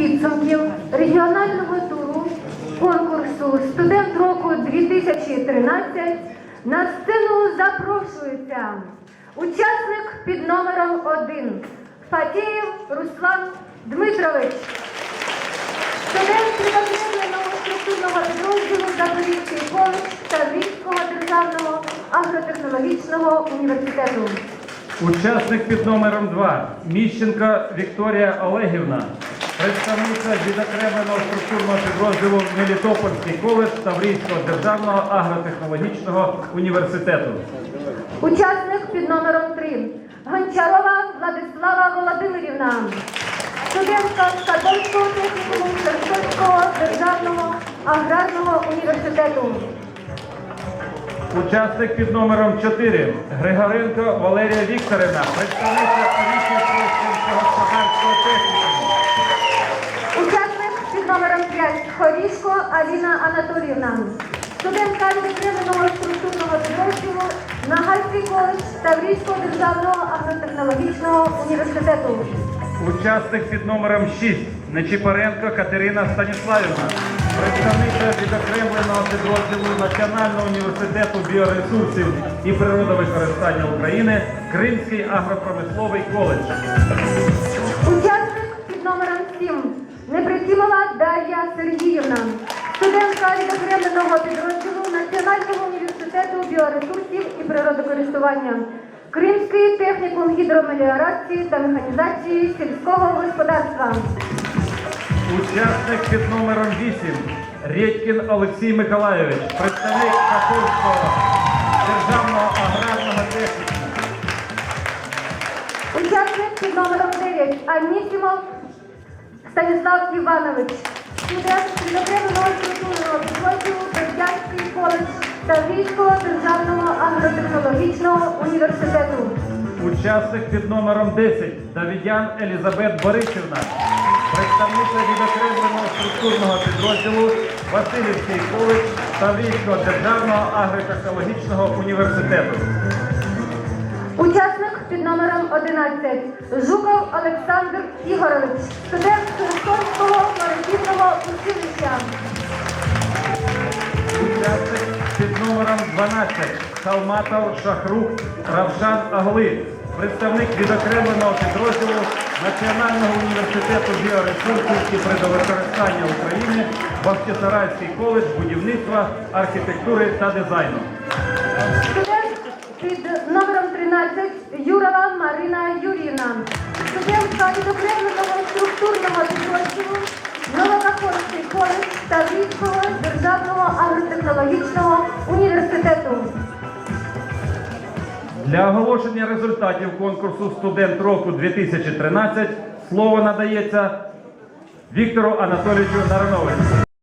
підсумків регіонального туру конкурсу Студент року 2013 на сцену запрошується учасник під номером 1 Фатєєв Руслан Дмитрович. Студент відокремленого структурного підрозділу Запорізький коледж Таврійського державного агротехнологічного університету. Учасник під номером 2 Міщенка Вікторія Олегівна, представниця відокремленого структурного підрозділу Мелітопольський коледж Таврійського державного агротехнологічного університету. Учасник під номером 3 Гончарова Владислава Володимирівна. Студентка Кадольського технікуму Херсонського державного аграрного університету. Учасник під номером 4 Григоренко Валерія Вікторівна, представниця Таврійського господарського технікуму. 5 Хорішко Аліна Анатоліївна. Студентка відокремленого структурного підрозділу Нагальський коледж Таврійського державного агротехнологічного університету. Учасник під номером 6 Нечіпаренко Катерина Станіславівна, представниця відокремленого підрозділу Національного університету біоресурсів і природовикористання України Кримський агропромисловий коледж. Студентка відокремленого підрозділу Національного університету біоресурсів і природокористування. Кримський технікум гідромеліорації та механізації сільського господарства. Учасник під номером 8 Редькін Олексій Миколайович, представник Каховського державного аграрного технікуму. Учасник під номером 9 Анісімов Станіслав Іванович. Студент відокремленого структурного підрозділу Бердянський коледж Таврійського державного агротехнологічного університету. Учасник під номером 10 Давідян Елізабет Борисівна, представниця відокремленого структурного підрозділу Васильівський коледж та Таврійського державного агротехнологічного університету. Учасник під номером 11 Жуков Олександр Ігорович, студент Херсонського маритивного училища. Під номером 12 Халматов Шахрух Равшан Агли, представник відокремленого підрозділу Національного університету біоресурсів і природовикористання України Бахчисарайський коледж будівництва, архітектури та дизайну. Студент під номером 13 Юрова Марина Юріївна. Студентка відокремленого структурного підрозділу Новокаховський коледж Таврійського державного агротехнологічного університету. Для оголошення результатів конкурсу Студент року 2013 слово надається Віктору Анатолійовичу Нарановичу.